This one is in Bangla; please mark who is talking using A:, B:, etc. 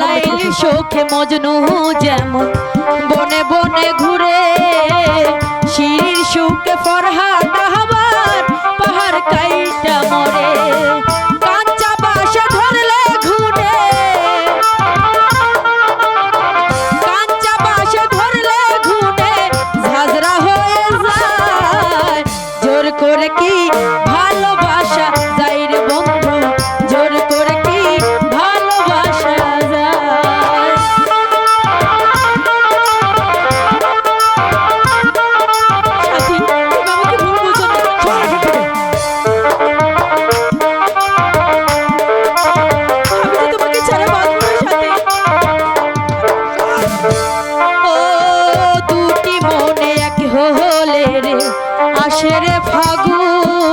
A: লাইলি শোকে মজনু যেমন বনে বনে ঘুরে আসে রে ফাগুন।